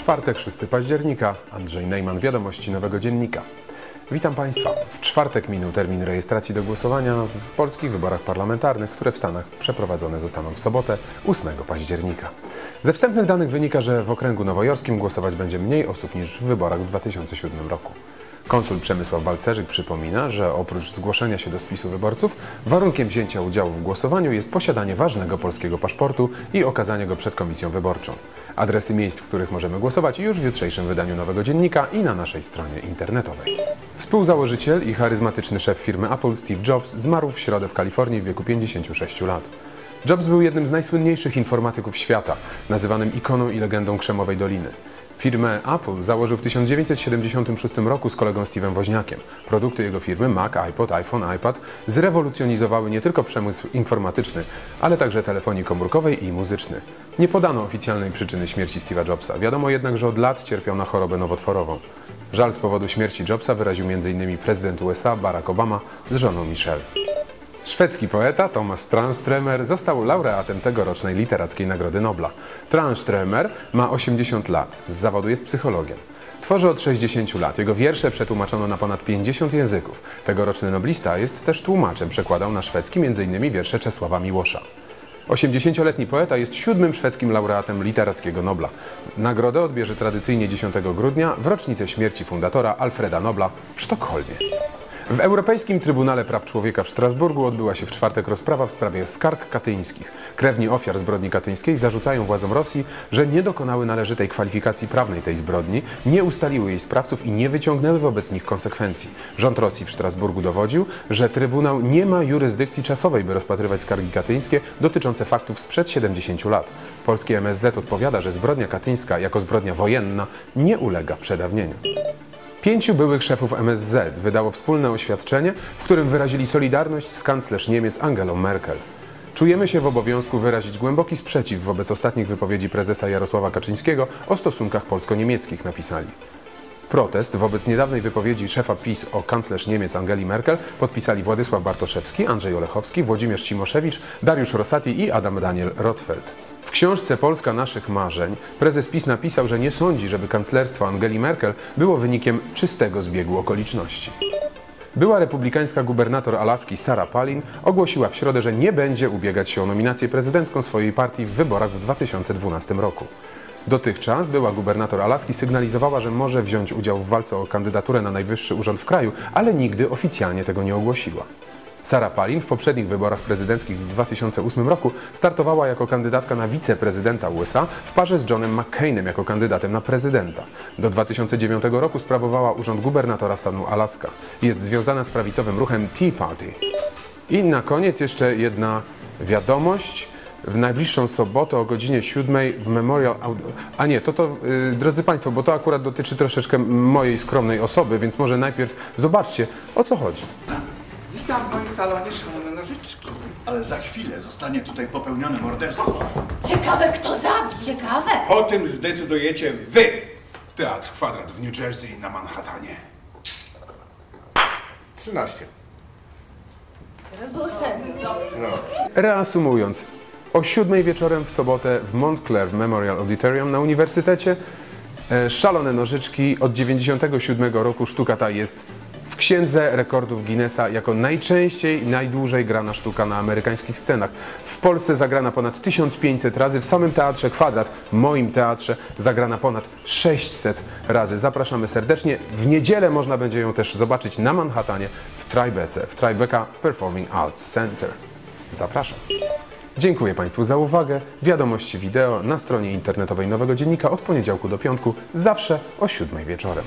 Czwartek, 6 października. Andrzej Nejman, Wiadomości Nowego Dziennika. Witam Państwa. W czwartek minął termin rejestracji do głosowania w polskich wyborach parlamentarnych, które w Stanach przeprowadzone zostaną w sobotę, 8 października. Ze wstępnych danych wynika, że w okręgu nowojorskim głosować będzie mniej osób niż w wyborach w 2007 roku. Konsul Przemysław Balcerzyk przypomina, że oprócz zgłoszenia się do spisu wyborców, warunkiem wzięcia udziału w głosowaniu jest posiadanie ważnego polskiego paszportu i okazanie go przed komisją wyborczą. Adresy miejsc, w których możemy głosować już w jutrzejszym wydaniu Nowego Dziennika i na naszej stronie internetowej. Współzałożyciel i charyzmatyczny szef firmy Apple Steve Jobs zmarł w środę w Kalifornii w wieku 56 lat. Jobs był jednym z najsłynniejszych informatyków świata, nazywanym ikoną i legendą Krzemowej Doliny. Firmę Apple założył w 1976 roku z kolegą Steve'em Woźniakiem. Produkty jego firmy Mac, iPod, iPhone, iPad zrewolucjonizowały nie tylko przemysł informatyczny, ale także telefonii komórkowej i muzyczny. Nie podano oficjalnej przyczyny śmierci Steve'a Jobsa. Wiadomo jednak, że od lat cierpiał na chorobę nowotworową. Żal z powodu śmierci Jobsa wyraził m.in. prezydent USA Barack Obama z żoną Michelle. Szwedzki poeta Thomas Tranströmer został laureatem tegorocznej Literackiej Nagrody Nobla. Tranströmer ma 80 lat, z zawodu jest psychologiem. Tworzy od 60 lat. Jego wiersze przetłumaczono na ponad 50 języków. Tegoroczny noblista jest też tłumaczem, przekładał na szwedzki m.in. wiersze Czesława Miłosza. 80-letni poeta jest siódmym szwedzkim laureatem Literackiego Nobla. Nagrodę odbierze tradycyjnie 10 grudnia w rocznicę śmierci fundatora Alfreda Nobla w Sztokholmie. W Europejskim Trybunale Praw Człowieka w Strasburgu odbyła się w czwartek rozprawa w sprawie skarg katyńskich. Krewni ofiar zbrodni katyńskiej zarzucają władzom Rosji, że nie dokonały należytej kwalifikacji prawnej tej zbrodni, nie ustaliły jej sprawców i nie wyciągnęły wobec nich konsekwencji. Rząd Rosji w Strasburgu dowodził, że Trybunał nie ma jurysdykcji czasowej, by rozpatrywać skargi katyńskie dotyczące faktów sprzed 70 lat. Polskie MSZ odpowiada, że zbrodnia katyńska jako zbrodnia wojenna nie ulega przedawnieniu. Pięciu byłych szefów MSZ wydało wspólne oświadczenie, w którym wyrazili solidarność z kanclerz Niemiec Angelą Merkel. Czujemy się w obowiązku wyrazić głęboki sprzeciw wobec ostatnich wypowiedzi prezesa Jarosława Kaczyńskiego o stosunkach polsko-niemieckich, napisali. Protest wobec niedawnej wypowiedzi szefa PiS o kanclerz Niemiec Angeli Merkel podpisali Władysław Bartoszewski, Andrzej Olechowski, Włodzimierz Cimoszewicz, Dariusz Rosati i Adam Daniel Rotfeld. W książce Polska naszych marzeń prezes PiS napisał, że nie sądzi, żeby kanclerstwo Angeli Merkel było wynikiem czystego zbiegu okoliczności. Była republikańska gubernator Alaski Sarah Palin ogłosiła w środę, że nie będzie ubiegać się o nominację prezydencką swojej partii w wyborach w 2012 roku. Dotychczas była gubernator Alaski sygnalizowała, że może wziąć udział w walce o kandydaturę na najwyższy urząd w kraju, ale nigdy oficjalnie tego nie ogłosiła. Sarah Palin w poprzednich wyborach prezydenckich w 2008 roku startowała jako kandydatka na wiceprezydenta USA w parze z Johnem McCainem jako kandydatem na prezydenta. Do 2009 roku sprawowała urząd gubernatora stanu Alaska. Jest związana z prawicowym ruchem Tea Party. I na koniec jeszcze jedna wiadomość. W najbliższą sobotę o godzinie 7 w Memorial... A nie, to to, yy, drodzy Państwo, bo to akurat dotyczy troszeczkę mojej skromnej osoby, więc może najpierw zobaczcie, o co chodzi. Salonie szalone nożyczki. Ale za chwilę zostanie tutaj popełnione morderstwo. Ciekawe, kto zabił. Ciekawe. O tym zdecydujecie wy. Teatr Kwadrat w New Jersey na Manhattanie. 13. Teraz był sen. Reasumując, o 7 wieczorem w sobotę w Montclair Memorial Auditorium na Uniwersytecie e, Szalone Nożyczki od 97 roku sztuka ta jest księdze rekordów Guinnessa jako najczęściej najdłużej grana sztuka na amerykańskich scenach. W Polsce zagrana ponad 1500 razy, w samym Teatrze Kwadrat, moim teatrze, zagrana ponad 600 razy. Zapraszamy serdecznie. W niedzielę można będzie ją też zobaczyć na Manhattanie w Tribece, w Tribeca Performing Arts Center. Zapraszam. Dziękuję Państwu za uwagę. Wiadomości wideo na stronie internetowej Nowego Dziennika od poniedziałku do piątku, zawsze o 7 wieczorem.